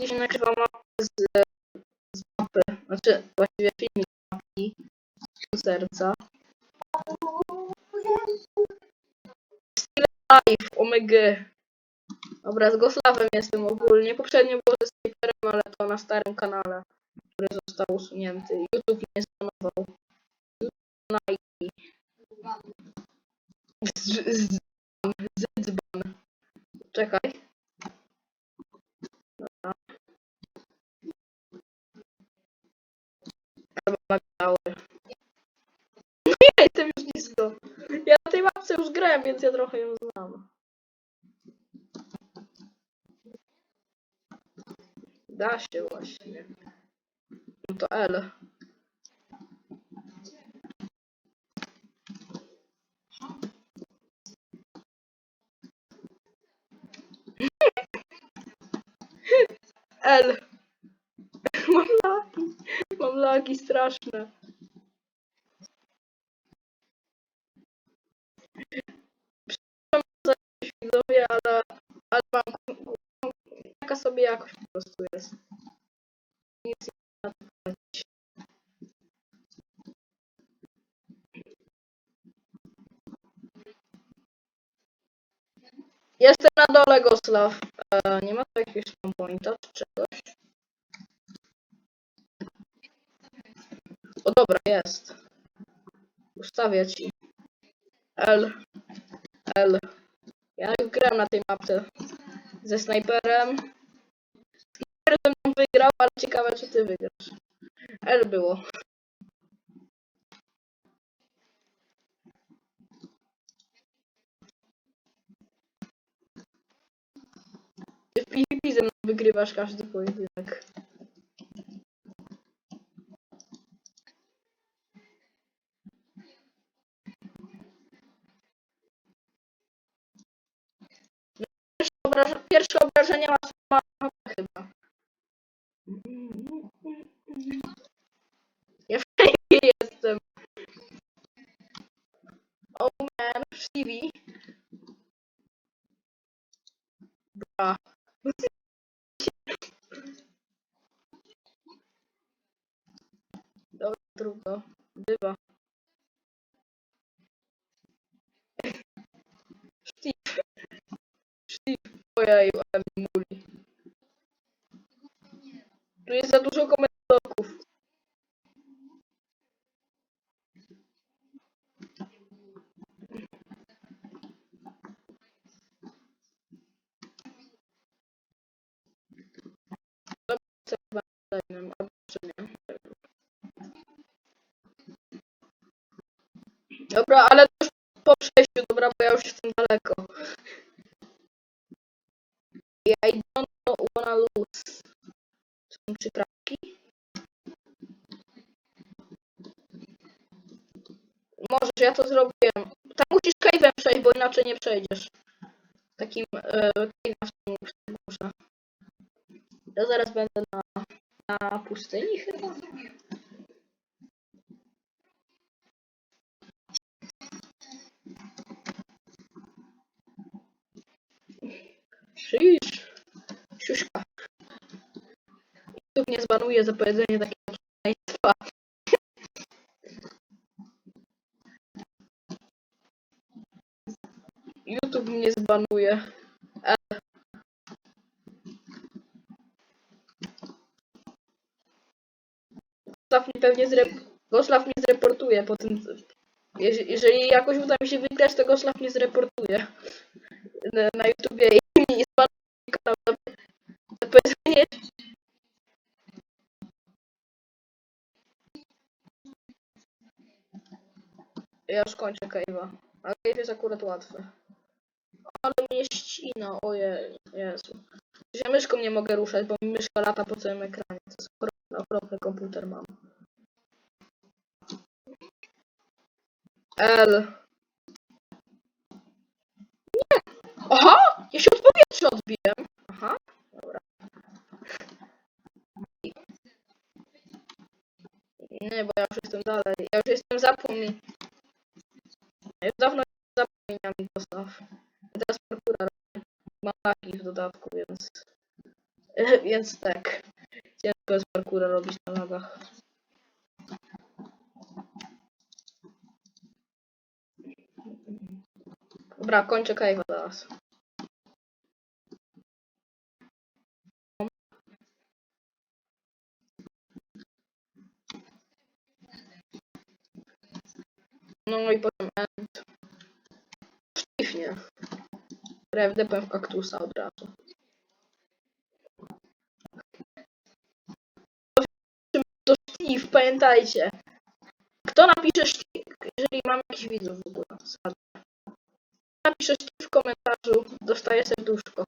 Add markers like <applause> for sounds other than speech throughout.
dzisiaj nagrywam mapę z, z mapy, znaczy właściwie filmik z mapki z serca. Life, omega. Dobra, z Goslawem jestem ogólnie. Poprzednio było ze Sniperem, ale to na starym kanale, który został usunięty. YouTube nie zbanował. Nike. Z- z- Zydzban. Czekaj. Dobra. Albo magały. No ja jestem już blisko. Ja na tej mapce już grałem, więc ja trochę ją znam. Da się właśnie. No to L. <laughs> L. Lagi. Straszne. Widzowie, ale, ale mam, taka sobie jakość po prostu jest. Nic nie ma. Jestem na dole, Goslaw. E, nie ma tu jakiegoś pointa czy czegoś? O dobra, jest. Ustawię ci. L. L. Ja już grałem na tej mapce ze snajperem. Snajper ze mną wygrał, ale ciekawe czy ty wygrasz. L było. Ty w PvP ze mną wygrywasz każdy pojedynek. Pierwsze, obraża pierwsze obrażenie ma sama chyba. Steve. Ojej, ale mi muli. Tu jest za dużo komentatorów. Dajmy, albo nie. Dobra, ale już po przejściu, dobra, bo ja już jestem daleko. I don't wanna lose. Są przyprawki? Możesz, ja to zrobiłem. Tam musisz cave'em przejść, bo inaczej nie przejdziesz. Takim e, cave'em w tym- górze. Ja zaraz będę na, na pustyni chyba. Szysz. Zbanuje za powiedzenie takiego. YouTube mnie zbanuje. E. Goslaw mnie pewnie zrep... Goslaw mnie zreportuje po tym... Jeż- Jeżeli jakoś uda mi się wygrać, to Goslaw mnie zreportuje. Na, na YouTubie i mi zbanuje kanał powiedzenie Ja już kończę cave'a. A cave jest akurat łatwy. Ale mnie ścina, ojej, Jezu. Ja myszką nie mogę ruszać, bo mi myszka lata po całym ekranie. To jest okropny, okropny komputer mam. L. Nie! Aha! Ja się od powietrza odbiłem. Aha, dobra. Nie, bo ja już jestem dalej. Ja już jestem za płomień. Ja dawno jestem za płomieniami postaw. I teraz parkura robię. Mam w dodatku, więc... <laughs> Więc tak. Ciężko jest parkoura robić na lagach. Dobra, kończę cave'a teraz. No i potem end. Sztywnie. Rewdepem w kaktusa od razu. To Steve, pamiętajcie. Kto napisze Steve, jeżeli mam jakiś widzów w ogóle. Napisze Steve w komentarzu, dostaje serduszko.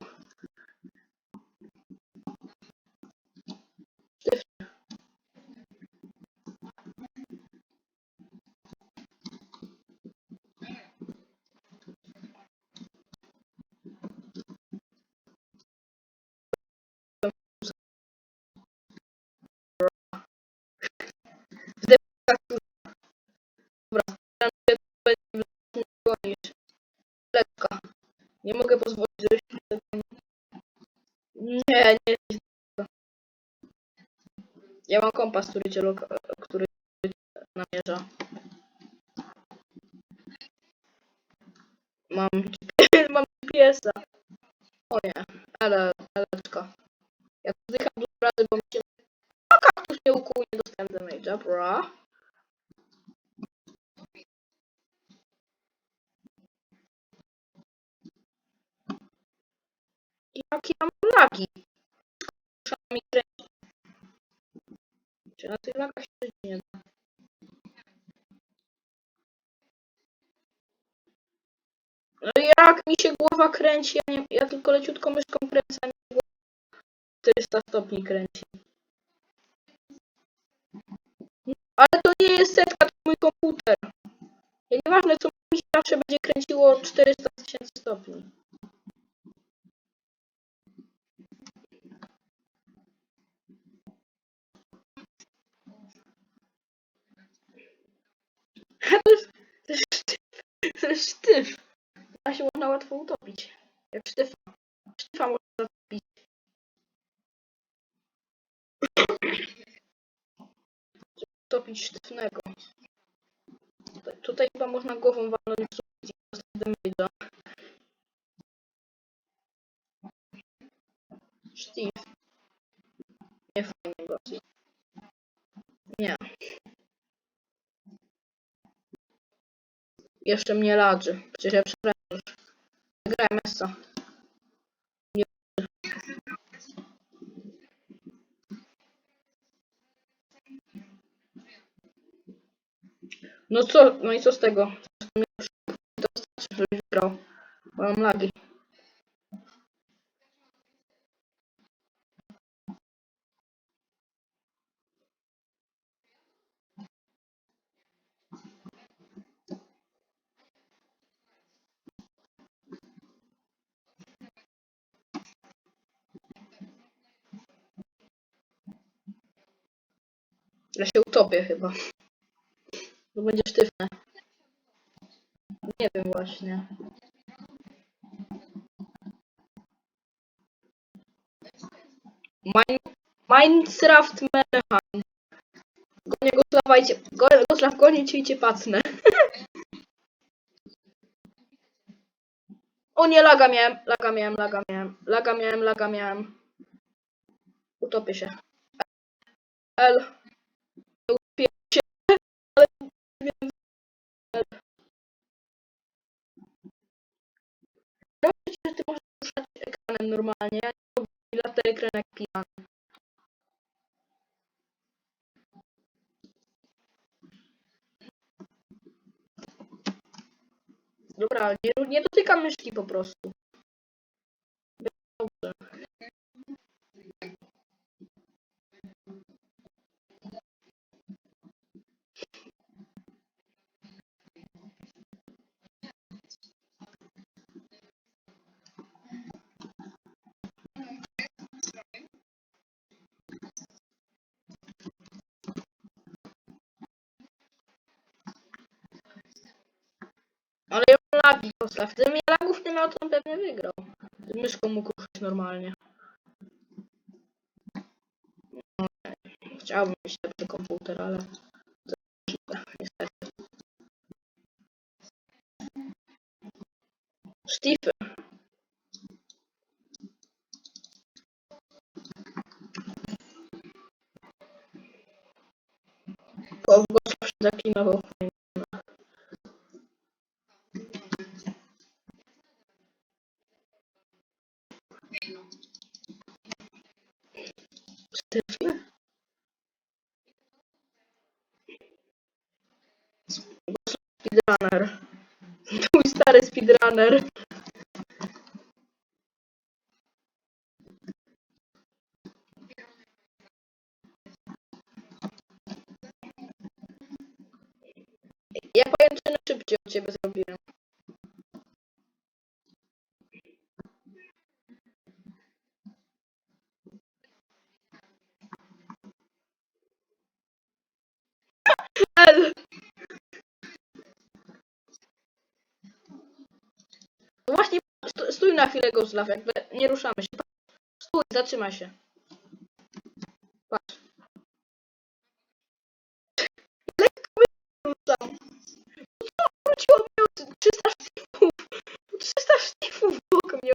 Lekka. Nie mogę pozwolić, żebyś mnie dogonił. Nie, nie jest lekko. Ja mam kompas, który cię, loka- który cię namierza. Mam, mam GPS-a. O nie, ale, eleczka. Ja zdycham dużo razy, bo mi się... A kaktus mnie nie dostałem damage'a, bra. Jakie mam lagi? Mi kręcić. Czy na tych lagach się nie da? No jak mi się głowa kręci, ja, nie, ja tylko leciutko myszką kręcę, a się głowa 400 stopni kręci. Ale to nie jest setka, to mój komputer. Ja nieważne co mi się zawsze będzie kręciło 400 tysięcy stopni. To jest, to jest sztyw. To jest sztyw. A się można łatwo utopić. Jak sztyfa. Sztyfa można utopić. Utopić sztywnego. Tutaj, chyba można głową walnąć w sufit i dostać. Nie fajnie go. Nie. Jeszcze mnie ladży. Przecież ja. Nie. No co, no i co z tego? To wystarczy, żebyś wygrał. Bo mam lagi. Ja się utopię chyba. To będzie sztywne. Nie wiem właśnie. Min Minecraft Manhunt. Gonię go slawajcie. Go Goslaw gonię cię i cię pacnę. <laughs> o nie, laga miałem, laga miałem, laga miałem, laga miałem, laga miałem. Utopię się. L. ekranem normalnie. Lubię lata ekran jak pijany. Dobra, nie, nie dotykam myszki po prostu. Mam lagi, Koslaw. Gdybym ja lagów to on pewnie wygrał. Gdybym myszką mógł ruszać normalnie. Chciałbym mieć lepszy komputer, ale to niestety. Steve. Go zawsze zaklinował Steve. Speedrunner. Twój stary speedrunner. Stój na chwilę, Gustaw, jakby nie ruszamy się. Stój, zatrzymaj się. Patrz. Lekko wyrzucam. No co, wróciło mi od 300 sztifów. 300 sztifów w bok mnie.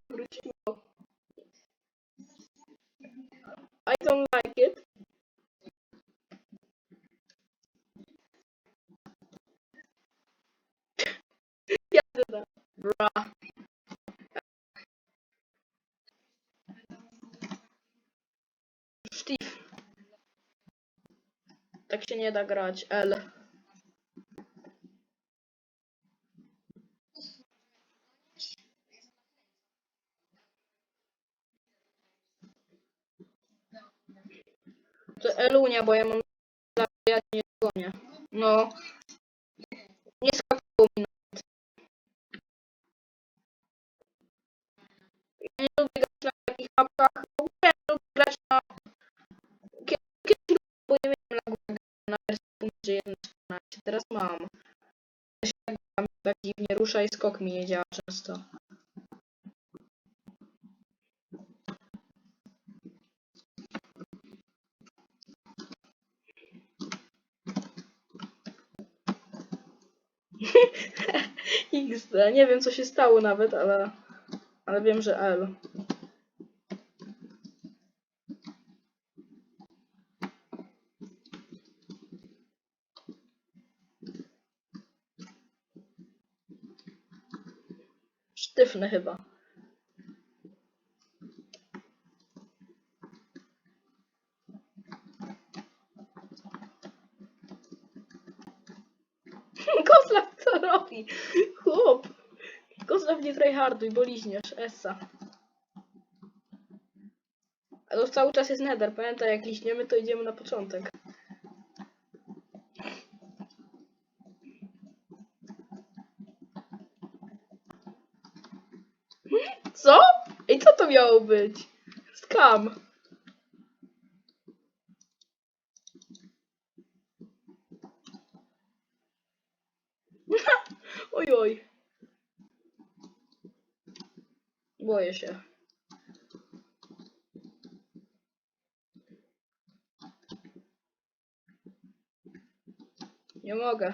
I don't like it. Jadę tam. Bra. Steve. Tak się nie da grać. L. To Elunia, bo ja mam... No. Teraz mam. To się tak gra, tak dziwnie rusza i skok mi nie działa często. <laughs> XD. Nie wiem co się stało nawet, ale... Ale wiem, że L. Sztywny chyba. <laughs> Kozlaw co robi? Chłop. Kozlaw nie tryharduj, bo liźniesz. Essa. A to cały czas jest nether. Pamiętaj, jak liśniemy, to idziemy na początek. Co? I co to miało być? Skam. <laughs> Oj, oj. Boję się. Nie mogę.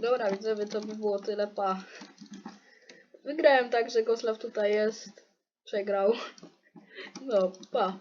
Dobra, widzowie, to by było tyle, pa. Wygrałem tak, że Koslaw tutaj jest. Przegrał. No, pa.